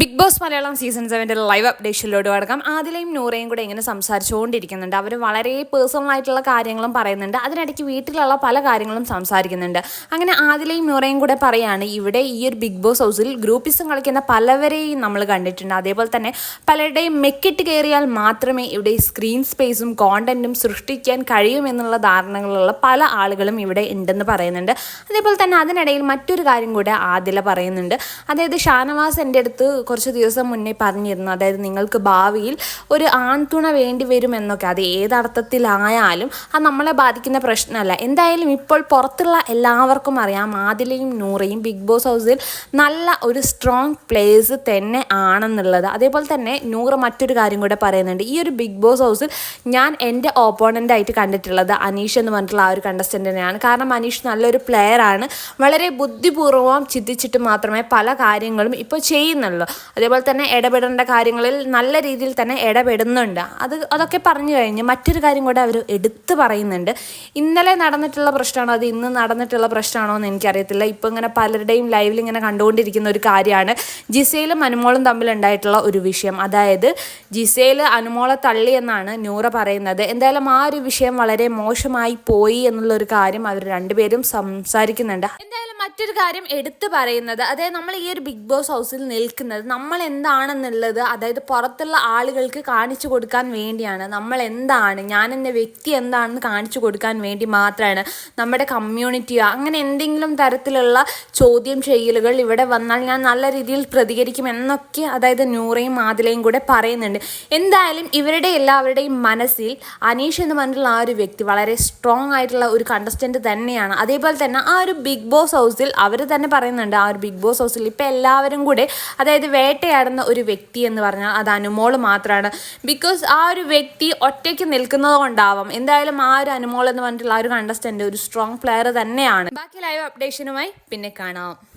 Be- boss Malayalam season സെവന്റെ live അപ്ഡേഷനിലോട്ട് കിടക്കാം. ആദിലയും നൂറയും കൂടെ ഇങ്ങനെ സംസാരിച്ചുകൊണ്ടിരിക്കുന്നുണ്ട്. അവർ വളരെ പേഴ്സണൽ ആയിട്ടുള്ള കാര്യങ്ങളും പറയുന്നുണ്ട്. അതിനിടയ്ക്ക് വീട്ടിലുള്ള പല കാര്യങ്ങളും സംസാരിക്കുന്നുണ്ട്. അങ്ങനെ ആദിലയും നൂറയും കൂടെ പറയാണ് ഇവിടെ ഈ ഒരു ബിഗ് ബോസ് ഹൗസിൽ ഗ്രൂപ്പിസം കളിക്കുന്ന പലവരെയും നമ്മൾ കണ്ടിട്ടുണ്ട്. അതേപോലെ തന്നെ പലരുടെയും മെക്കിട്ട് കയറിയാൽ മാത്രമേ ഇവിടെ സ്ക്രീൻ സ്പേസും കോണ്ടന്റും സൃഷ്ടിക്കാൻ കഴിയുമെന്നുള്ള ധാരണകളുള്ള പല ആളുകളും ഇവിടെ ഉണ്ടെന്ന് പറയുന്നുണ്ട്. അതേപോലെ തന്നെ അതിനിടയിൽ മറ്റൊരു കാര്യം കൂടെ ആദില പറയുന്നുണ്ട്. അതായത് ഷാനവാസ് എന്റെ അടുത്ത് കുറച്ച് ദിവസം മുന്നേ പറഞ്ഞിരുന്നു. അതായത് നിങ്ങൾക്ക് ഭാവിയിൽ ഒരു ആൺതുണ വേണ്ടി വരുമെന്നൊക്കെ അത് ഏതർത്ഥത്തിലായാലും അത് നമ്മളെ ബാധിക്കുന്ന പ്രശ്നമല്ല. എന്തായാലും ഇപ്പോൾ പുറത്തുള്ള എല്ലാവർക്കും അറിയാം ആദിലയും നൂറയും ബിഗ് ബോസ് ഹൗസിൽ നല്ല ഒരു സ്ട്രോങ് പ്ലേസ് തന്നെ ആണെന്നുള്ളത്. അതേപോലെ തന്നെ നൂറ് മറ്റൊരു കാര്യം കൂടെ പറയുന്നുണ്ട്. ഈ ഒരു ബിഗ് ബോസ് ഹൗസിൽ ഞാൻ എന്റെ ഓപ്പോണന്റ് ആയിട്ട് കണ്ടിട്ടുള്ളത് അനീഷ് എന്ന് പറഞ്ഞിട്ടുള്ള ആ ഒരു കണ്ടസ്റ്റന്റിനെയാണ് കാരണം അനീഷ് നല്ലൊരു പ്ലെയറാണ് വളരെ ബുദ്ധിപൂർവം ചിന്തിച്ചിട്ട് മാത്രമേ പല കാര്യങ്ങളും ഇപ്പോൾ ചെയ്യുന്നുള്ളൂ. അതേപോലെ തന്നെ ഇടപെടേണ്ട കാര്യങ്ങളിൽ നല്ല രീതിയിൽ തന്നെ ഇടപെടുന്നുണ്ട്. അത് അതൊക്കെ പറഞ്ഞു കഴിഞ്ഞ് മറ്റൊരു കാര്യം കൂടെ അവർ എടുത്തു പറയുന്നുണ്ട്. ഇന്നലെ നടന്നിട്ടുള്ള പ്രശ്നമാണോ? അത് ഇന്ന് നടന്നിട്ടുള്ള പ്രശ്നമാണോ എന്ന് എനിക്കറിയത്തില്ല. ഇപ്പോൾ ഇങ്ങനെ പലരുടെയും ലൈവിൽ ഇങ്ങനെ കണ്ടുകൊണ്ടിരിക്കുന്ന ഒരു കാര്യമാണ്. ജിസയിലും അനുമോളും തമ്മിലുണ്ടായിട്ടുള്ള ഒരു വിഷയം. അതായത് ജിസയിൽ അനുമോളെ തള്ളി എന്നാണ് നൂറ പറയുന്നത്. എന്തായാലും ആ ഒരു വിഷയം വളരെ മോശമായി പോയി എന്നുള്ള ഒരു കാര്യം അവർ രണ്ടുപേരും സംസാരിക്കുന്നുണ്ട്. എന്തായാലും മറ്റൊരു കാര്യം എടുത്തു പറയുന്നത്. അതായത് നമ്മൾ ഈ ഒരു ബിഗ് ബോസ് ഹൗസിൽ നിൽക്കുന്നത് നമ്മൾ എന്താണെന്നുള്ളത് അതായത് പുറത്തുള്ള ആളുകൾക്ക് കാണിച്ചു കൊടുക്കാൻ വേണ്ടിയാണ്. നമ്മൾ എന്താണ് ഞാൻ എന്ന വ്യക്തി എന്താണെന്ന് കാണിച്ചു കൊടുക്കാൻ വേണ്ടി മാത്രമാണ് നമ്മുടെ കമ്മ്യൂണിറ്റിയോ അങ്ങനെ എന്തെങ്കിലും തരത്തിലുള്ള ചോദ്യം ചെയ്യലുകൾ ഇവിടെ വന്നാൽ ഞാൻ നല്ല രീതിയിൽ പ്രതികരിക്കും എന്നൊക്കെ അതായത് നൂറയും മാതിലയും കൂടെ പറയുന്നുണ്ട്. എന്തായാലും ഇവരുടെ എല്ലാവരുടെയും മനസ്സിൽ അനീഷ് എന്ന് പറഞ്ഞിട്ടുള്ള ആ ഒരു വ്യക്തി വളരെ സ്ട്രോങ് ആയിട്ടുള്ള ഒരു കണ്ടസ്റ്റന്റ് തന്നെയാണ്. അതേപോലെ തന്നെ ആ ഒരു ബിഗ് ബോസ് ഹൗസിൽ അവർ തന്നെ പറയുന്നുണ്ട് ആ ഒരു ബിഗ് ബോസ് ഹൗസിൽ ഇപ്പം എല്ലാവരും കൂടെ അതായത് വേട്ടയാടുന്ന ഒരു വ്യക്തി എന്ന് പറഞ്ഞാൽ അത് അനുമോൾ മാത്രമാണ് ബിക്കോസ് ആ ഒരു വ്യക്തി ഒറ്റയ്ക്ക് നിൽക്കുന്നത് കൊണ്ടാവാം. എന്തായാലും ആ ഒരു അനുമോൾ എന്ന് പറഞ്ഞിട്ടുള്ള ആ ഒരു കണ്ടസ്റ്റന്റ് ഒരു സ്ട്രോങ് പ്ലെയർ തന്നെയാണ്. ബാക്കി ലൈവ് അപ്ഡേഷനുമായി പിന്നെ കാണാം.